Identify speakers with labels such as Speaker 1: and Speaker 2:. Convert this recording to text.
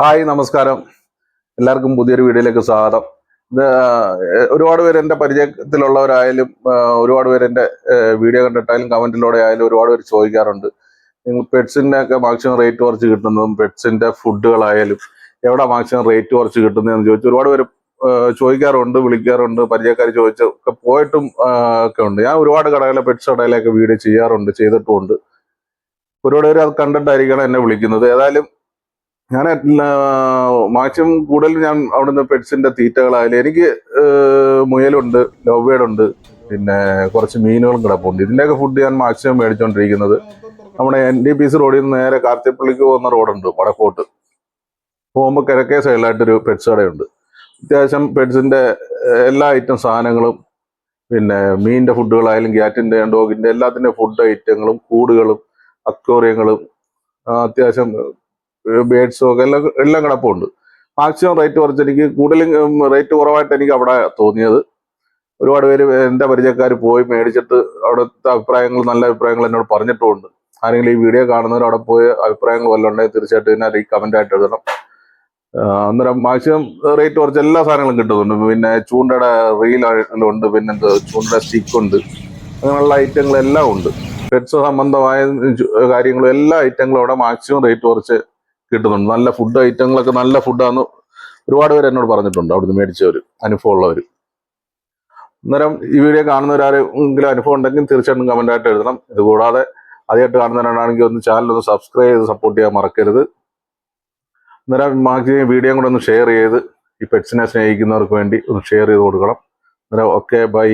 Speaker 1: Hi നമസ്കാരം. എല്ലാവർക്കും പുതിയൊരു വീഡിയോയിലേക്ക് സ്വാഗതം. ഒരുപാട് പേര് എന്റെ പരിചയത്തിലുള്ളവരായാലും ഒരുപാട് പേര് എന്റെ വീഡിയോ കണ്ടിട്ടായാലും കമന്റിലൂടെ ആയാലും ഒരുപാട് പേര് ചോദിക്കാറുണ്ട്. നിങ്ങൾ പെറ്റ്സിന്റെ ഒക്കെ മാക്സിമം റേറ്റ് കുറച്ച് കിട്ടുന്നതും പെറ്റ്സിന്റെ ഫുഡുകളായാലും എവിടെ മാക്സിമം റേറ്റ് കുറച്ച് കിട്ടുന്നതെന്ന് ചോദിച്ചു ഒരുപാട് പേര് ചോദിക്കാറുണ്ട് വിളിക്കാറുണ്ട് പരിചയക്കാർ ചോദിച്ച ഒക്കെ പോയിട്ടും ഒക്കെ ഉണ്ട്. ഞാൻ ഒരുപാട് കടകളെ പെറ്റ്സ് കടയിലൊക്കെ വീഡിയോ ചെയ്യാറുണ്ട് ചെയ്തിട്ടുമുണ്ട്. ഒരുപാട് പേര് അത് കണ്ടിട്ടായിരിക്കണം എന്നെ വിളിക്കുന്നത്. ഏതായാലും ഞാൻ മാക്സിമം കൂടുതൽ ഞാൻ അവിടുന്ന് പെറ്റ്സിന്റെ തീറ്റകളായാലും എനിക്ക് മുയലുണ്ട് ലവ്വേഡുണ്ട് പിന്നെ കുറച്ച് മീനുകളും കിടപ്പുണ്ട്. ഇതിന്റെയൊക്കെ ഫുഡ് ഞാൻ മാക്സിമം മേടിച്ചോണ്ടിരിക്കുന്നത്. നമ്മുടെ എൻ ഡി പി സി റോഡിൽ നിന്ന് നേരെ കാർത്തിപ്പള്ളിക്ക് പോകുന്ന റോഡുണ്ട് വടക്കോട്ട്. പോകുമ്പോൾ കിഴക്കേ സൈഡിലായിട്ടൊരു പെറ്റ്സ് കടയുണ്ട്. അത്യാവശ്യം പെറ്റ്സിന്റെ എല്ലാ ഐറ്റം സാധനങ്ങളും പിന്നെ മീനിന്റെ ഫുഡുകളായാലും ക്യാറ്റിന്റെ ഡോഗിന്റെ എല്ലാത്തിന്റെ ഫുഡ് ഐറ്റങ്ങളും കൂടുകളും അക്വേറിയങ്ങളും അത്യാവശ്യം ബേഡ്സും ഒക്കെ എല്ലാം എല്ലാം കിടപ്പുണ്ട്. മാക്സിമം റേറ്റ് കുറച്ച് എനിക്ക് കൂടുതലും റേറ്റ് കുറവായിട്ട് എനിക്ക് അവിടെ തോന്നിയത്. ഒരുപാട് പേര് എന്റെ പരിചയക്കാർ പോയി മേടിച്ചിട്ട് അവിടുത്തെ അഭിപ്രായങ്ങൾ നല്ല അഭിപ്രായങ്ങൾ എന്നോട് പറഞ്ഞിട്ടുമുണ്ട് ആരെങ്കിലും ഈ വീഡിയോ കാണുന്നവർ അവിടെ പോയി അഭിപ്രായങ്ങൾ വല്ലതും ഉണ്ടെങ്കിൽ തീർച്ചയായിട്ടും ഇതിനകത്ത് ഈ കമന്റ് ആയിട്ട് എഴുതണം. അന്നേരം മാക്സിമം റേറ്റ് കുറച്ച് എല്ലാ സാധനങ്ങളും കിട്ടുന്നുണ്ട്. പിന്നെ ചൂണ്ടയുടെ റീലുണ്ട് പിന്നെ ചൂണ്ടയുടെ സ്റ്റിക്ക് ഉണ്ട്. അങ്ങനെയുള്ള ഐറ്റങ്ങളെല്ലാം ഉണ്ട്. പെറ്റ്സ് സംബന്ധമായ കാര്യങ്ങളും എല്ലാ ഐറ്റങ്ങളും അവിടെ മാക്സിമം റേറ്റ് കുറച്ച് കിട്ടുന്നുണ്ട്. നല്ല ഫുഡ് ഐറ്റങ്ങളൊക്കെ നല്ല ഫുഡാന്ന് ഒരുപാട് പേര് എന്നോട് പറഞ്ഞിട്ടുണ്ട്. അവിടുന്ന് മേടിച്ചവർ അനുഭവമുള്ളവർ അന്നേരം ഈ വീഡിയോ കാണുന്നവരാരെങ്കിലും അനുഭവം ഉണ്ടെങ്കിൽ തീർച്ചയായിട്ടും ആയിട്ട് എഴുതണം. ഇതുകൂടാതെ ആദ്യമായിട്ട് കാണുന്നവരാണെങ്കിൽ ഒന്ന് ചാനൽ ഒന്ന് സബ്സ്ക്രൈബ് ചെയ്ത് സപ്പോർട്ട് ചെയ്യാൻ മറക്കരുത്. അന്നേരം മാക്സിമം വീഡിയോ കൂടെ ഒന്ന് ഷെയർ ചെയ്ത് ഈ പെറ്റ്സിനെ സ്നേഹിക്കുന്നവർക്ക് വേണ്ടി ഒന്ന് ഷെയർ ചെയ്ത് കൊടുക്കണം. അന്നേരം ഓക്കെ ബൈ